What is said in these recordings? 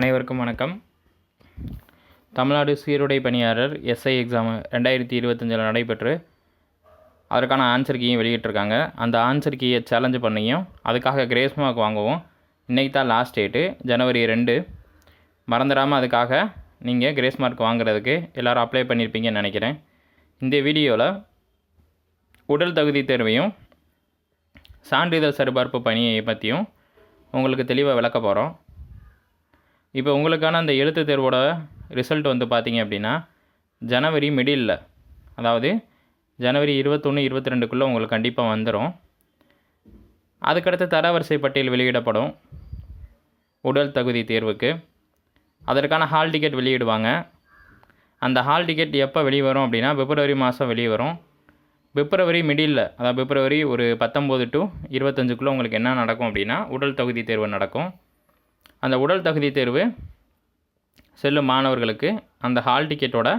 அனைவருக்கும் வணக்கம். தமிழ்நாடு சீருடை பணியாளர் எஸ்ஐ எக்ஸாம் ரெண்டாயிரத்தி இருபத்தஞ்சில் நடைபெற்று அதற்கான ஆன்சர் கீயும் வெளியிட்டிருக்காங்க. அந்த ஆன்சர் கீயை சேலஞ்சு பண்ணியும் அதுக்காக கிரேஸ் மார்க் வாங்கவும் இன்றைக்கி தான் லாஸ்ட் டேட்டு ஜனவரி ரெண்டு. மறந்துடாமல் அதுக்காக நீங்கள் கிரேஸ் மார்க் வாங்குறதுக்கு எல்லோரும் அப்ளை பண்ணியிருப்பீங்கன்னு நினைக்கிறேன். இந்த வீடியோவில் உடல் தகுதி தேர்வையும் சான்றிதழ் சரிபார்ப்பு பணியை பற்றியும் உங்களுக்கு தெளிவாக விளக்க போகிறோம் இப்போ உங்களுக்கான அந்த எழுத்து தேர்வோட ரிசல்ட் வந்து பார்த்தீங்க அப்படின்னா ஜனவரி மிடில் அதாவது ஜனவரி இருபத்தொன்று இருபத்தி ரெண்டுக்குள்ளே உங்களுக்கு கண்டிப்பாக வந்துடும் அதுக்கடுத்து தரவரிசை பட்டியல் வெளியிடப்படும் உடல் தகுதி தேர்வுக்கு. அதற்கான ஹால் டிக்கெட் வெளியிடுவாங்க. அந்த ஹால் டிக்கெட் எப்போ வெளியே வரும் அப்படின்னா பிப்ரவரி மாதம் வெளியே வரும் பிப்ரவரி மிடில் அதாவது பிப்ரவரி ஒரு பத்தொம்போது டு இருபத்தஞ்சுக்குள்ளே உங்களுக்கு என்ன நடக்கும் அப்படின்னா உடல் தகுதி தேர்வு நடக்கும். அந்த உடல் தகுதி தேர்வு செல்லும் மாணவர்களுக்கு அந்த ஹால் டிக்கெட்டோட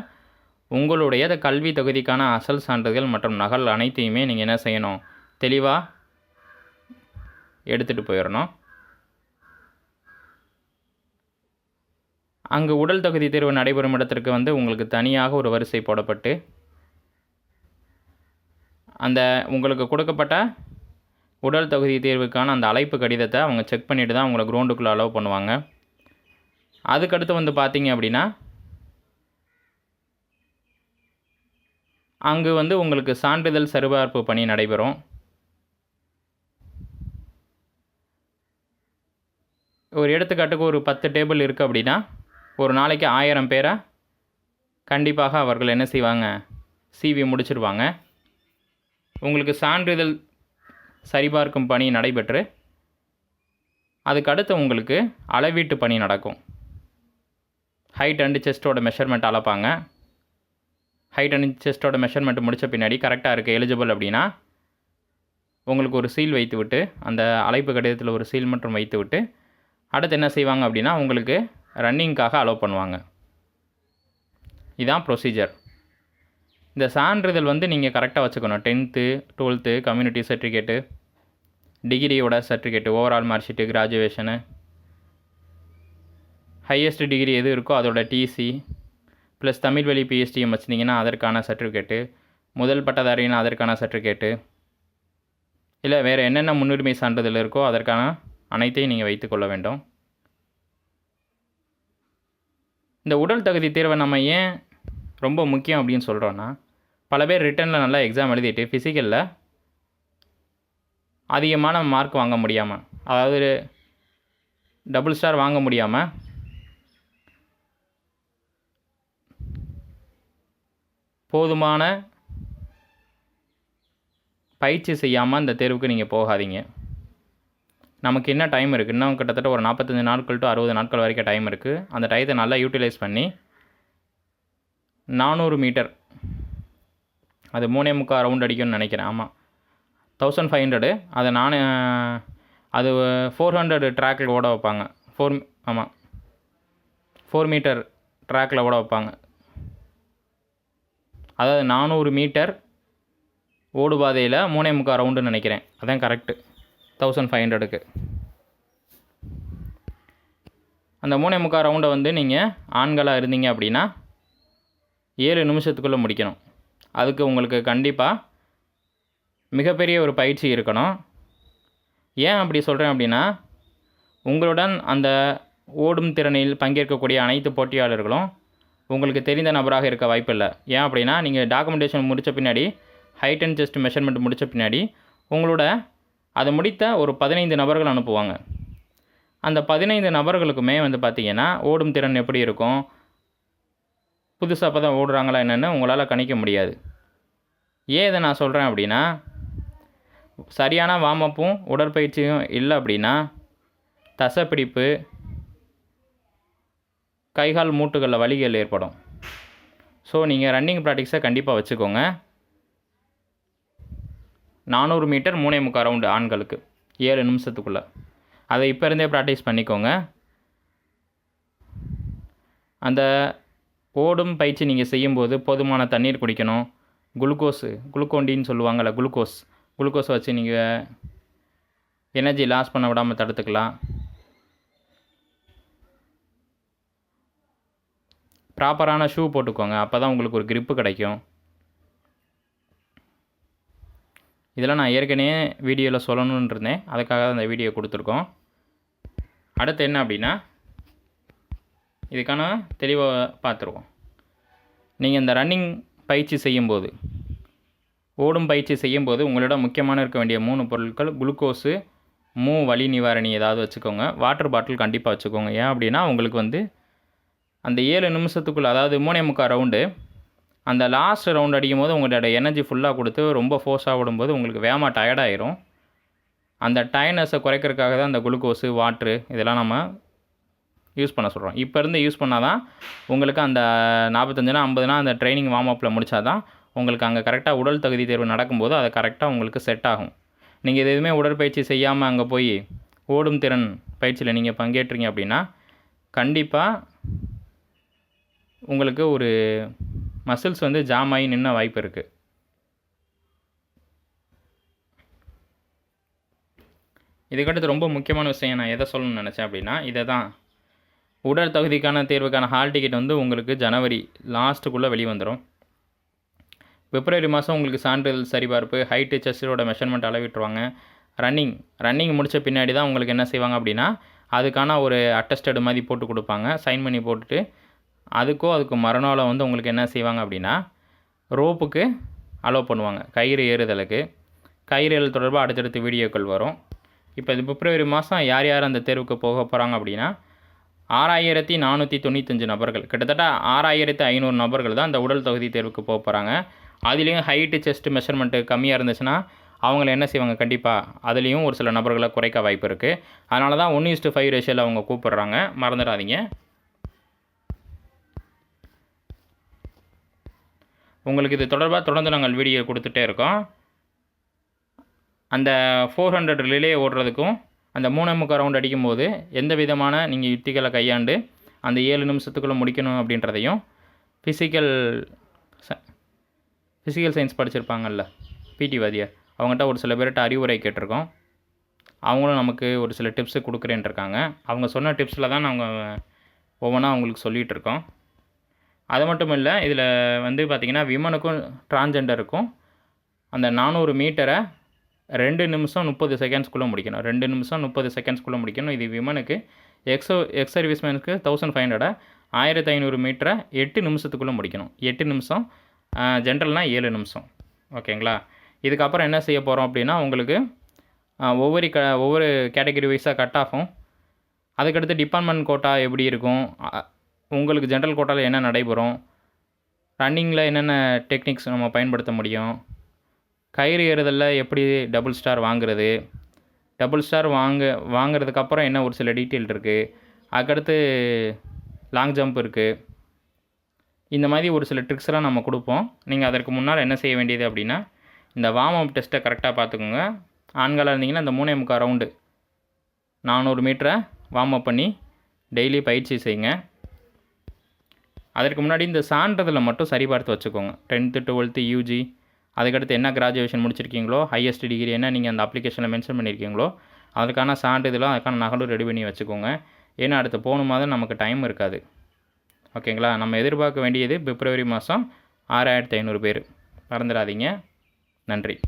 உங்களுடைய கல்வி தகுதிக்கான அசல் சான்றிதழ் மற்றும் நகல் அனைத்தையுமே நீங்கள் என்ன செய்யணும்? தெளிவாக எடுத்துகிட்டு போயிடணும் அங்கு உடல் தகுதி தேர்வு நடைபெறும் இடத்திற்கு வந்து உங்களுக்கு தனியாக ஒரு வரிசை போடப்பட்டு அந்த உங்களுக்கு கொடுக்கப்பட்ட உடல் தகுதி தேர்வுக்கான அந்த அழைப்பு கடிதத்தை அவங்க செக் பண்ணிட்டு தான் உங்களை க்ரௌண்டுக்குள்ளே அலோவ் பண்ணுவாங்க. அதுக்கடுத்து வந்து பார்த்தீங்க அப்படின்னா அங்கு வந்து உங்களுக்கு சான்றிதழ் சரிபார்ப்பு பணி நடைபெறும். ஒரு எடுத்துக்காட்டுக்கு ஒரு பத்து டேபிள் இருக்குது அப்படின்னா ஒரு நாளைக்கு ஆயிரம் பேரை கண்டிப்பாக அவர்கள் என்ன செய்வாங்க? சிவி முடிச்சிருவாங்க. உங்களுக்கு சான்றிதழ் சரிபார்க்கும் பணி நடைபெற்று அதுக்கடுத்து உங்களுக்கு அளவீட்டு பணி நடக்கும். ஹைட் அண்டு செஸ்ட்டோட மெஷர்மெண்ட் அளப்பாங்க. ஹைட் அண்ட் செஸ்ட்டோட மெஷர்மெண்ட் முடித்த பின்னாடி கரெக்டாக இருக்குது எலிஜிபிள் அப்படின்னா உங்களுக்கு ஒரு சீல் வைத்து விட்டு அந்த அழைப்பு கடிதத்தில் ஒரு சீல் மற்றும் வைத்து விட்டு அடுத்து என்ன செய்வாங்க அப்படின்னா உங்களுக்கு ரன்னிங்க்காக அலோவ் பண்ணுவாங்க. இதான் ப்ரொசீஜர் இந்த சான்றிதழ் வந்து நீங்கள் கரெக்டாக வச்சுக்கணும். Tenth twelfth community certificate டிகிரியோட certificate overall mark sheet graduation highest degree எது இருக்கோ அதோட டிசி ப்ளஸ் தமிழ் வழி பிஎஸ்டிஎம் வச்சுருந்தீங்கன்னா அதற்கான சர்டிஃபிகேட்டு முதல் பட்டதாரின்னு அதற்கான சர்டிஃபிகேட்டு இல்லை வேறு என்னென்ன முன்னுரிமை சான்றிதழ் இருக்கோ அதற்கான அனைத்தையும் நீங்கள் வைத்துக்கொள்ள வேண்டும். இந்த உடல் தகுதி தேர்வை நம்ம ஏன் ரொம்ப முக்கியம் அப்படின்னு சொல்கிறோன்னா பல பேர் ரிட்டனில் நல்லா எக்ஸாம் எழுதிட்டு ஃபிசிக்கலில் அதிகமான மார்க் வாங்க முடியாமல் அதாவது டபுள் ஸ்டார் வாங்க முடியாமல் போதுமான பயிற்சி செய்யாமல் அந்த தேர்வுக்கு நீங்கள் போகாதீங்க. நமக்கு என்ன டைம் இருக்குது இன்னும் கிட்டத்தட்ட ஒரு நாற்பத்தஞ்சு நாட்கள் டு அறுபது நாட்கள் வரைக்கும் டைம் இருக்குது அந்த டயத்தை நல்லா யூட்டிலைஸ் பண்ணி நானூறு மீட்டர். அது மூணே முக்கால் ரவுண்ட் அடிக்கும்னு நினைக்கிறேன். ஆமாம் தௌசண்ட் ஃபைவ் ஹண்ட்ரடு அதை நான் அது ஃபோர் ஹண்ட்ரட் ட்ராக்கில் ஓட வைப்பாங்க. ஃபோர் ஆமாம் ஃபோர் மீட்டர் ட்ராக்கில் ஓட வைப்பாங்க. அதாவது நானூறு மீட்டர் ஓடுபாதையில் மூணே முக்கால் ரவுண்டுன்னு நினைக்கிறேன். அதான் கரெக்டு தௌசண்ட் ஃபைவ் ஹண்ட்ரடுக்கு அந்த மூணே முக்கால் ரவுண்டை வந்து நீங்கள் ஆண்களாக இருந்தீங்க அப்படின்னா ஏழு நிமிஷத்துக்குள்ளே முடிக்கணும். அதுக்கு உங்களுக்கு கண்டிப்பாக மிகப்பெரிய ஒரு பயிற்சி இருக்கணும். ஏன் அப்படி சொல்கிறேன் அப்படின்னா உங்களுடன் அந்த ஓடும் திறனில் பங்கேற்கக்கூடிய அனைத்து போட்டியாளர்களும் உங்களுக்கு தெரிந்த நபராக இருக்க வாய்ப்பில்லை. ஏன் அப்படின்னா நீங்கள் டாக்குமெண்டேஷன் முடித்த பின்னாடி ஹைட் அண்ட் செஸ்ட் மெஷர்மெண்ட் முடித்த பின்னாடி உங்களோட அதை முடித்த ஒரு பதினைந்து நபர்கள் அனுப்புவாங்க. அந்த பதினைந்து நபர்களுக்குமே வந்து பார்த்திங்கன்னா ஓடும் திறன் எப்படி இருக்கும்? புதுசாக அப்போ தான் ஓடுறாங்களா என்னென்னு உங்களால் கணிக்க முடியாது. ஏன் இதை நான் சொல்கிறேன் அப்படின்னா சரியான வார்மப்பும் உடற்பயிற்சியும் இல்லை அப்படின்னா தசைப்பிடிப்பு கைகால் மூட்டுகளில் வலிகள் ஏற்படும். ஸோ நீங்கள் ரன்னிங் ப்ராக்டிக்ஸை கண்டிப்பாக வச்சுக்கோங்க. நானூறு மீட்டர் மூணே முக்கால் ரவுண்டு ஆண்களுக்கு ஏழு நிமிஷத்துக்குள்ளே. அதை இப்போ இருந்தே ப்ராக்டிஸ் பண்ணிக்கோங்க. அந்த ஓடும் பயிற்சி நீங்கள் செய்யும்போது போதுமான தண்ணீர் குடிக்கணும். குளுக்கோஸு குளுக்கோண்டின்னு சொல்லுவாங்கள்ல குளுக்கோஸ். குளுக்கோஸை வச்சு நீங்கள் எனர்ஜி லாஸ் பண்ண விடாமல் தடுத்துக்கலாம். ப்ராப்பரான ஷூ போட்டுக்கோங்க அப்போ தான் உங்களுக்கு ஒரு கிரிப்பு கிடைக்கும். இதெல்லாம் நான் ஏற்கனவே வீடியோவில் சொல்லணுன்ருந்தேன் அதுக்காக தான் இந்த வீடியோ கொடுத்துருக்கோம். அடுத்து என்ன அப்படின்னா இதுக்கான தெளிவாக பார்த்துருவோம். நீங்கள் இந்த ரன்னிங் பயிற்சி செய்யும்போது ஓடும் பயிற்சி செய்யும்போது உங்களிடம் முக்கியமான இருக்க வேண்டிய மூணு பொருட்கள் குளுக்கோஸு மூ வலி நிவாரணி ஏதாவது வச்சுக்கோங்க. வாட்டர் பாட்டில் கண்டிப்பாக வச்சுக்கோங்க. ஏன் அப்படின்னா உங்களுக்கு வந்து அந்த ஏழு நிமிஷத்துக்குள்ளே அதாவது மூணே முக்கால் ரவுண்டு அந்த லாஸ்ட் ரவுண்ட் அடிக்கும் போது உங்களோட எனர்ஜி ஃபுல்லாக கொடுத்து ரொம்ப ஃபோர்ஸாக விடும்போது உங்களுக்கு வேகமாக டயர்டாயிரும் அந்த டயர்னஸை குறைக்கிறதுக்காக தான் அந்த குளுக்கோஸு வாட்ரு இதெல்லாம் நம்ம யூஸ் பண்ண சொல்கிறோம் இப்போ இருந்து யூஸ் பண்ணால் தான் உங்களுக்கு அந்த நாற்பத்தஞ்சுனா ஐம்பதுனா அந்த ட்ரைனிங் வார்ம் அப்பில் முடித்தா தான் உங்களுக்கு அங்கே கரெக்டாக உடல் தகுதி தேர்வு நடக்கும்போது அது கரெக்டாக உங்களுக்கு செட் ஆகும். நீங்கள் இது எதுவுமே உடற்பயிற்சி செய்யாமல் அங்கே போய் ஓடும் திறன் பயிற்சியில் நீங்கள் பங்கேற்றீங்க அப்படின்னா கண்டிப்பாக உங்களுக்கு ஒரு மசில்ஸ் வந்து ஜாம் ஆகி நின்ன வாய்ப்பு இருக்குது இதுக்கடுத்து ரொம்ப முக்கியமான விஷயம் நான் எதை சொல்லணும்னு நினச்சேன் அப்படின்னா இதை தான் உடல் தகுதிக்கான தேர்வுக்கான ஹால் டிக்கெட் வந்து உங்களுக்கு ஜனவரி லாஸ்ட்டுக்குள்ளே வெளியே வந்துடும் பிப்ரவரி மாதம் உங்களுக்கு சான்றிதழ் சரிபார்ப்பு ஹைட்டு செஸ்டரோட மெஷர்மெண்ட் அளவிட்டுருவாங்க. ரன்னிங் ரன்னிங் முடித்த பின்னாடி தான் உங்களுக்கு என்ன செய்வாங்க அப்படின்னா அதுக்கான ஒரு அட்டஸ்டடு மாதிரி போட்டு கொடுப்பாங்க. சைன் பண்ணி போட்டுட்டு அதுக்கோ அதுக்கு மறுநாளை வந்து உங்களுக்கு என்ன செய்வாங்க அப்படின்னா ரோப்புக்கு அலோவ் பண்ணுவாங்க. கயிறு ஏறுதலுக்கு. கயிறு ஏறுதல் தொடர்பாக அடுத்தடுத்து வீடியோக்கள் வரும். இப்போ இது பிப்ரவரி மாதம் யார் யார் அந்த தேர்வுக்கு போக போகிறாங்க அப்படின்னா ஆறாயிரத்தி நானூற்றி தொண்ணூத்தஞ்சு நபர்கள். கிட்டத்தட்ட ஆறாயிரத்தி ஐநூறு நபர்கள் தான் அந்த உடல் தகுதி தேர்வுக்கு போக போகிறாங்க அதுலேயும் ஹைட்டு செஸ்ட் மெஷர்மெண்ட்டு கம்மியாக இருந்துச்சுன்னா அவங்கள என்ன செய்வாங்க? கண்டிப்பாக அதுலேயும் ஒரு சில நபர்களை குறைக்க வாய்ப்பு இருக்குது அதனால தான் ஒன்று இஸ்ட்டு ஃபைவ் ரேஷியோவில் அவங்க கூப்பிட்றாங்க. மறந்துடாதீங்க. உங்களுக்கு இது தொடர்பாக தொடர்ந்து நாங்கள் வீடியோ கொடுத்துட்டே இருக்கோம். அந்த ஃபோர் ஹண்ட்ரட் ரிலே ஓடுறதுக்கும் அந்த மூணே முக்கால் ரவுண்ட் அடிக்கும்போது எந்த விதமான நீங்கள் யுத்திகளை கையாண்டு அந்த ஏழு நிமிஷத்துக்குள்ளே முடிக்கணும் அப்படின்றதையும் ஃபிசிக்கல் ஃபிசிக்கல் சயின்ஸ் படிச்சிருப்பாங்கல்ல பிடி வாதியார் அவங்ககிட்ட ஒரு சில பேர்கிட்ட அறிவுரை கேட்டிருக்கோம். அவங்களும் நமக்கு ஒரு சில டிப்ஸு கொடுக்குறேன்ட்ருக்காங்க. அவங்க சொன்ன டிப்ஸில் தான் நாங்கள் ஒவ்வொன்றா அவங்களுக்கு சொல்லிகிட்டு இருக்கோம் அது மட்டும் இல்லை இதில் வந்து பார்த்திங்கன்னா விமனுக்கும் டிரான்ஜெண்டருக்கும் அந்த நானூறு மீட்டரை ரெண்டு நிமிஷம் முப்பது செகண்ட்ஸ்குள்ளே முடிக்கணும். ரெண்டு நிமிஷம் முப்பது செகண்ட்ஸ்குள்ளே முடிக்கணும். இது விமனுக்கு எக்ஸோ எக்ஸ் சர்வீஸ்மேனுக்கு தௌசண்ட் ஃபைவ் ஹண்ட்ரடை ஆயிரத்தி ஐநூறு மீட்டரை எட்டு நிமிஷத்துக்குள்ளே முடிக்கணும். எட்டு நிமிஷம். ஜென்ரல்னால் ஏழு நிமிஷம். ஓகேங்களா? இதுக்கப்புறம் என்ன செய்ய போகிறோம் அப்படின்னா உங்களுக்கு ஒவ்வொரு க ஒவ்வொரு கேட்டகரி வைஸாக கட் ஆகும் அதுக்கடுத்து டிபார்ட்மெண்ட் கோட்டா எப்படி இருக்கும்? உங்களுக்கு ஜென்ரல் கோட்டாவில் என்ன நடைபெறும்? ரன்னிங்கில் என்னென்ன டெக்னிக்ஸ் நம்ம பயன்படுத்த முடியும்? கயிறு ஏறுதலில் எப்படி டபுள் ஸ்டார் வாங்குறது? டபுள் ஸ்டார் வாங்க வாங்குறதுக்கப்புறம் என்ன ஒரு சில டீட்டெயில் இருக்குது அதுக்கடுத்து லாங் ஜம்ப் இருக்குது இந்த மாதிரி ஒரு சில ட்ரிக்ஸ்லாம் நம்ம கொடுப்போம். நீங்கள் அதற்கு முன்னால் என்ன செய்ய வேண்டியது அப்படின்னா இந்த வார்ம் அப் டெஸ்ட்டை கரெக்டாக பார்த்துக்கோங்க. ஆண்களாக இருந்தீங்கன்னா இந்த மூணே முக்கால் ரவுண்டு நானூறு மீட்டரை வார்ம் அப் பண்ணி டெய்லி பயிற்சி செய்யுங்க. அதற்கு முன்னாடி இந்த சான்றதில் மட்டும் சரிபார்த்து வச்சுக்கோங்க. டென்த்து டுவெல்த்து யூஜி அதுக்கடுத்து என்ன கிராஜுவேஷன் முடிச்சிருக்கீங்களோ ஹையஸ்ட் டிகிரி என்ன நீங்கள் அந்த அப்ளிகேஷனில் மென்ஷன் பண்ணியிருக்கீங்களோ அதுக்கான சான்றிதழும் அதுக்கான நகலும் ரெடி பண்ணி வச்சுக்கோங்க. ஏன்னா அடுத்து போகணும் மாதம் நமக்கு டைம் இருக்காது. ஓகேங்களா நம்ம எதிர்பார்க்க வேண்டியது பிப்ரவரி மாதம் ஆறாயிரத்தி ஐநூறு பேர். மறந்துடாதீங்க. நன்றி.